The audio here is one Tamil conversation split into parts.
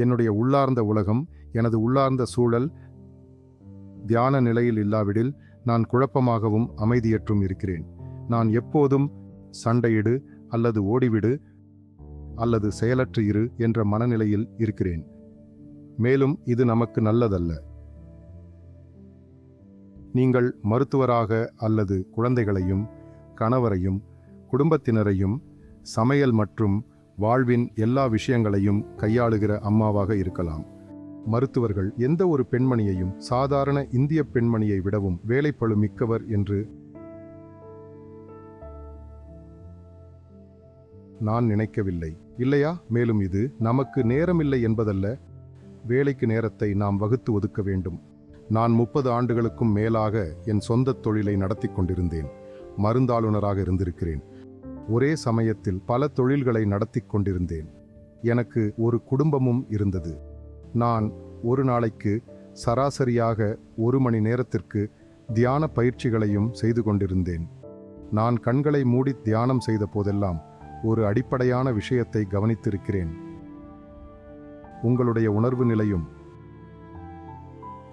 என்னுடைய உள்ளார்ந்த உலகம் எனது உள்ளார்ந்த சூழல் தியான நிலையில் இல்லாவிடில் நான் குழப்பமாகவும் அமைதியற்றும் இருக்கிறேன். நான் எப்போதும் சண்டையிடு அல்லது ஓடிவிடு அல்லது செயலற்று இரு என்ற மனநிலையில் இருக்கிறேன். மேலும் இது நமக்கு நல்லதல்ல. நீங்கள் மருத்துவராக அல்லது குழந்தைகளையும் கணவரையும் குடும்பத்தினரையும் சமையல் மற்றும் வாழ்வின் எல்லா விஷயங்களையும் கையாளுகிற அம்மாவாக இருக்கலாம். மருத்துவர்கள் எந்த ஒரு பெண்மணியையும் சாதாரண இந்திய பெண்மணியை விடவும் வேலைப்பழு மிக்கவர் என்று நான் நினைக்கவில்லை. இல்லையா? மேலும் இது நமக்கு நேரமில்லை என்பதல்ல. வேலைக்கு நேரத்தை நாம் வகுத்து ஒதுக்க வேண்டும். நான் முப்பது ஆண்டுகளுக்கும் மேலாக என் சொந்த தொழிலை நடத்தி கொண்டிருந்தேன். மருந்தாளுநராக இருந்திருக்கிறேன். ஒரே சமயத்தில் பல தொழில்களை நடத்தி கொண்டிருந்தேன். எனக்கு ஒரு குடும்பமும் இருந்தது. நான் ஒரு நாளைக்கு சராசரியாக ஒரு மணி நேரத்திற்கு தியான பயிற்சிகளையும் செய்து கொண்டிருந்தேன். நான் கண்களை மூடி தியானம் செய்த போதெல்லாம் ஒரு அடிப்படையான விஷயத்தை கவனித்திருக்கிறேன். உங்களுடைய உணர்வு நிலையும்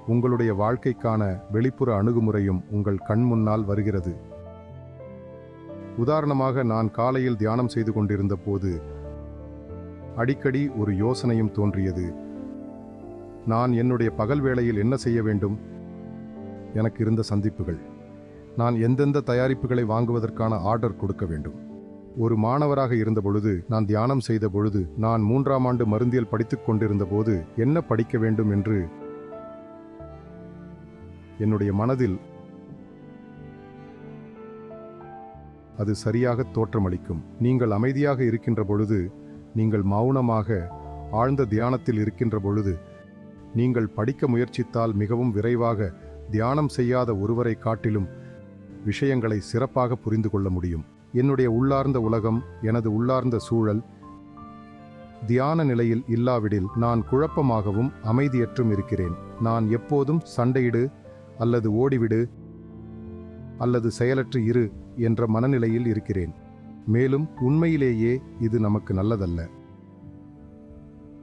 உங்களுடைய வாழ்க்கைக்கான வெளிப்புற அணுகுமுறையும் உங்கள் கண் முன்னால் வருகிறது. உதாரணமாக நான் காலையில் தியானம் செய்து கொண்டிருந்த போது அடிக்கடி ஒரு யோசனையும் தோன்றியது. நான் என்னுடைய பகல் வேளையில் என்ன செய்ய வேண்டும்? எனக்கு இருந்த சந்திப்புகள். நான் எந்தெந்த தயாரிப்புகளை வாங்குவதற்கான ஆர்டர் கொடுக்க வேண்டும்? ஒரு மாணவராக இருந்த பொழுது நான் தியானம் செய்த பொழுது நான் மூன்றாம் ஆண்டு மருந்தியல் படித்துக் கொண்டிருந்த போது என்ன படிக்க வேண்டும் என்று என்னுடைய மனதில் அது சரியாக தோற்றமளிக்கும். நீங்கள் அமைதியாக இருக்கின்ற பொழுது நீங்கள் மௌனமாக ஆழ்ந்த தியானத்தில் இருக்கின்ற பொழுது நீங்கள் படிக்க முயற்சித்தால் மிகவும் விரைவாக தியானம் செய்யாத ஒருவரை காட்டிலும் விஷயங்களை சிறப்பாக புரிந்து கொள்ள முடியும். என்னுடைய உள்ளார்ந்த உலகம் எனது உள்ளார்ந்த சூழல் தியான நிலையில் இல்லாவிடில் நான் குழப்பமாகவும் அமைதியற்றும் இருக்கிறேன். நான் எப்போதும் சண்டையிடு அல்லது ஓடிவிடு அல்லது செயலற்று இரு என்ற மனநிலையில் இருக்கிறேன். மேலும் உண்மையிலேயே இது நமக்கு நல்லதல்ல.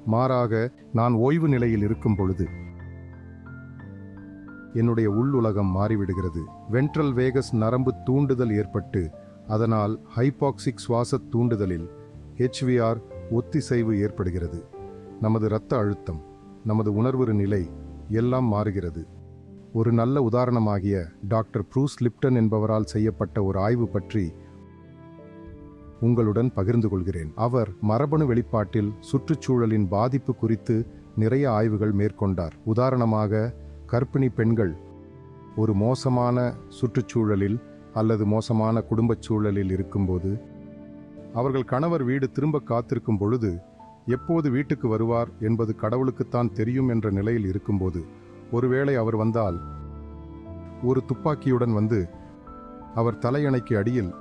மாறாக நான் ஓய்வு நிலையில் இருக்கும் பொழுது என்னுடைய உள்ளுலகம் மாறிவிடுகிறது. வென்ட்ரல் வேகஸ் நரம்பு தூண்டுதல் ஏற்பட்டு அதனால் ஹைபாக்சிக் சுவாச தூண்டுதலில் ஹெச்விஆர் ஒத்திசைவு ஏற்படுகிறது. நமது இரத்த அழுத்தம் நமது உணர்வு நிலை எல்லாம் மாறுகிறது. ஒரு நல்ல உதாரணமாகிய டாக்டர் ப்ரூஸ் லிப்டன் என்பவரால் செய்யப்பட்ட ஒரு ஆய்வு பற்றி உங்களுடன் பகிர்ந்து கொள்கிறேன். அவர் மரபணு வெளிப்பாட்டில் சுற்றுச்சூழலின் பாதிப்பு குறித்து நிறைய ஆய்வுகள் மேற்கொண்டார். உதாரணமாக கர்ப்பிணி பெண்கள் ஒரு மோசமான சுற்றுச்சூழலில் அல்லது மோசமான குடும்பச் சூழலில் இருக்கும்போது அவர்கள் கணவர் வீடு திரும்ப காத்திருக்கும் பொழுது எப்போது வீட்டுக்கு வருவார் என்பது கடவுளுக்குத்தான் தெரியும் என்ற நிலையில் இருக்கும்போது ஒருவேளை அவர் வந்தால் ஒரு துப்பாக்கியுடன் வந்து அவர் தலையணைக்கு அடியில்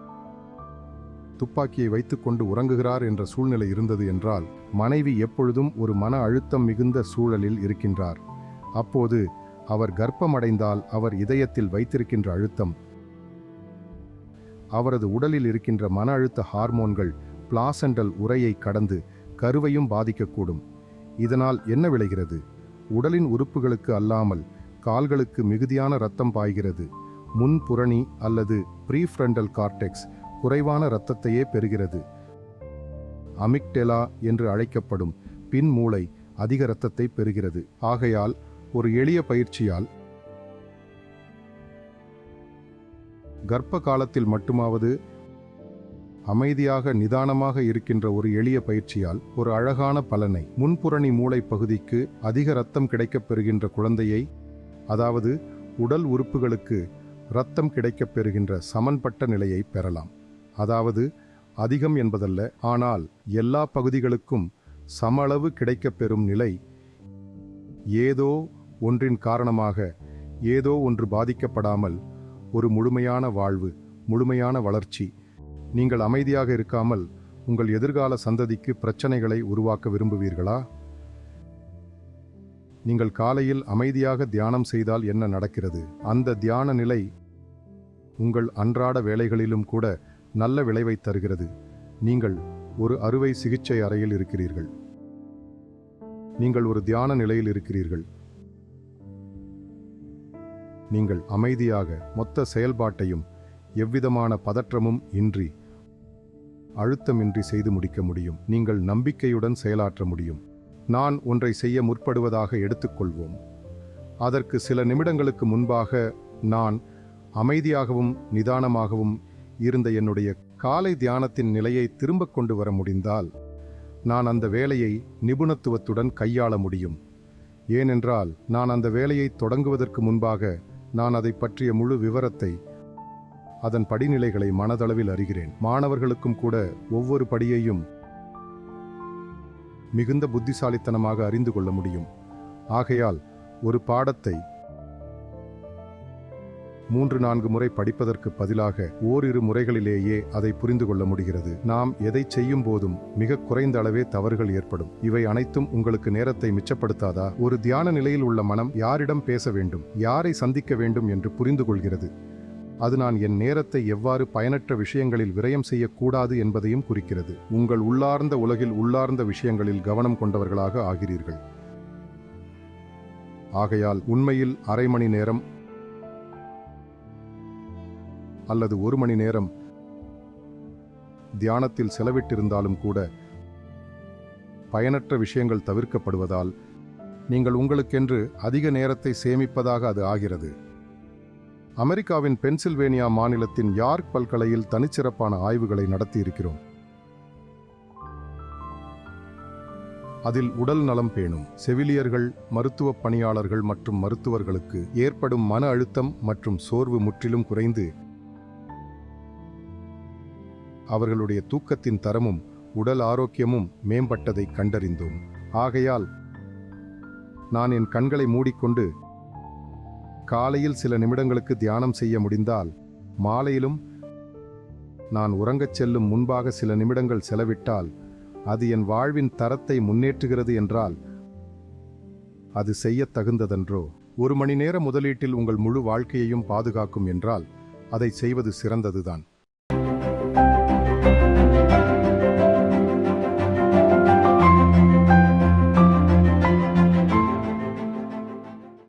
துப்பாக்கியை வைத்துக்கொண்டு உறங்குகிறார் என்ற சூழ்நிலை இருந்தது என்றால் மனைவி எப்பொழுதும் ஒரு மன அழுத்தம் மிகுந்த சூழலில் இருக்கின்றார். அப்போது அவர் கர்ப்பமடைந்தால் அவர் இதயத்தில் வைத்திருக்கின்ற அழுத்தம் அவரது உடலில் இருக்கின்ற மன அழுத்த ஹார்மோன்கள் பிளாசெண்டல் உரையை கடந்து கருவையும் பாதிக்கக்கூடும். இதனால் என்ன விளைகிறது? உடலின் உறுப்புகளுக்கு அல்லாமல் கால்களுக்கு மிகுதியான இரத்தம் பாய்கிறது. முன் புரணி அல்லது ப்ரீஃப்ரண்டல் கார்டெக்ஸ் குறைவான இரத்தத்தையே பெறுகிறது. அமிக்டெலா என்று அழைக்கப்படும் பின் மூளை அதிக இரத்தத்தை பெறுகிறது. ஆகையால் ஒரு எளிய பயிற்சியால் கர்ப்ப காலத்தில் மட்டுமாவது அமைதியாக நிதானமாக இருக்கின்ற ஒரு எளிய பயிற்சியால் ஒரு அழகான பலனை முன்புரணி மூளை பகுதிக்கு அதிக இரத்தம் கிடைக்கப் பெறுகின்ற குழந்தையை அதாவது உடல் உறுப்புகளுக்கு இரத்தம் கிடைக்கப் பெறுகின்ற சமன்பட்ட நிலையை பெறலாம். அதாவது அதிகம் என்பதல்ல ஆனால் எல்லா பகுதிகளுக்கும் சமளவு கிடைக்கப் பெறும் நிலை ஏதோ ஒன்றின் காரணமாக ஏதோ ஒன்று பாதிக்கப்படாமல் ஒரு முழுமையான வாழ்வு முழுமையான வளர்ச்சி நீங்கள் அமைதியாக இருக்காமல் உங்கள் எதிர்கால சந்ததிக்கு பிரச்சனைகளை உருவாக்க விரும்புவீர்களா? நீங்கள் காலையில் அமைதியாக தியானம் செய்தால் என்ன நடக்கிறது? அந்த தியான நிலை உங்கள் அன்றாட வேலைகளிலும் கூட நல்ல விளைவை தருகிறது. நீங்கள் ஒரு அறுவை சிகிச்சை அறையில் இருக்கிறீர்கள். நீங்கள் ஒரு தியான நிலையில் இருக்கிறீர்கள். நீங்கள் அமைதியாக மொத்த செயல்பாட்டையும் எவ்விதமான பதற்றமும் இன்றி அழுத்தமின்றி செய்து முடிக்க முடியும். நீங்கள் நம்பிக்கையுடன் செயலாற்ற முடியும். நான் ஒன்றை செய்ய முற்படுவதாக எடுத்துக்கொள்வோம். அதற்கு சில நிமிடங்களுக்கு முன்பாக நான் அமைதியாகவும் நிதானமாகவும் இருந்த என்னுடைய காலை தியானத்தின் நிலையை திரும்ப கொண்டு வர முடிந்தால் நான் அந்த வேலையை நிபுணத்துவத்துடன் கையாள முடியும். ஏனென்றால் நான் அந்த வேலையை தொடங்குவதற்கு முன்பாக நான் அதை பற்றிய முழு விவரத்தை அதன் படிநிலைகளை மனதளவில் அறிகிறேன். மாணவர்களுக்கும் கூட ஒவ்வொரு படியையும் மிகுந்த புத்திசாலித்தனமாக அறிந்து கொள்ள முடியும். ஆகையால் ஒரு பாடத்தை மூன்று நான்கு முறை படிப்பதற்கு பதிலாக ஓரிரு முறைகளிலேயே அதை புரிந்து கொள்ள முடிகிறது. நாம் எதை செய்யும் போதும் மிக குறைந்த அளவே தவறுகள் ஏற்படும். இவை அனைத்தும் உங்களுக்கு நேரத்தை மிச்சப்படுத்தாதா? ஒரு தியான நிலையில் உள்ள மனம் யாரிடம் பேச வேண்டும்? யாரை சந்திக்க வேண்டும் என்று புரிந்து கொள்கிறது? அது நான் என் நேரத்தை எவ்வாறு பயனற்ற விஷயங்களில் விரயம் செய்யக்கூடாது என்பதையும் குறிக்கிறது. உங்கள் உள்ளார்ந்த உலகில் உள்ளார்ந்த விஷயங்களில் கவனம் கொண்டவர்களாக ஆகிறீர்கள். ஆகையால் உண்மையில் அரை மணி நேரம் அல்லது ஒரு மணி நேரம் தியானத்தில் செலவிட்டிருந்தாலும் கூட பயனற்ற விஷயங்கள் தவிர்க்கப்படுவதால் நீங்கள் உங்களுக்கென்று அதிக நேரத்தை சேமிப்பதாக அது ஆகிறது. அமெரிக்காவின் பென்சில்வேனியா மாநிலத்தின் யார்க் பல்கலையில் தனிச்சிறப்பான ஆய்வுகளை நடத்தியிருக்கிறோம். அதில் உடல் நலம் பேணும். செவிலியர்கள் மருத்துவ பணியாளர்கள் மற்றும் மருத்துவர்களுக்கு ஏற்படும் மன அழுத்தம் மற்றும் சோர்வு முற்றிலும் குறைந்து அவர்களுடைய தூக்கத்தின் தரமும் உடல் ஆரோக்கியமும் மேம்பட்டதை கண்டறிந்தோம். ஆகையால் நான் என் கண்களை மூடிக்கொண்டு காலையில் சில நிமிடங்களுக்கு தியானம் செய்ய முடிந்தால் மாலையிலும் நான் உறங்கச் செல்லும் முன்பாக சில நிமிடங்கள் செலவிட்டால் அது என் வாழ்வின் தரத்தை முன்னேற்றுகிறது என்றால் அது செய்யத் தகுந்ததென்றோ? ஒரு மணி நேர முதலீட்டில் உங்கள் முழு வாழ்க்கையையும் பாதுகாக்கும் என்றால் அதை செய்வது சிறந்ததுதான்.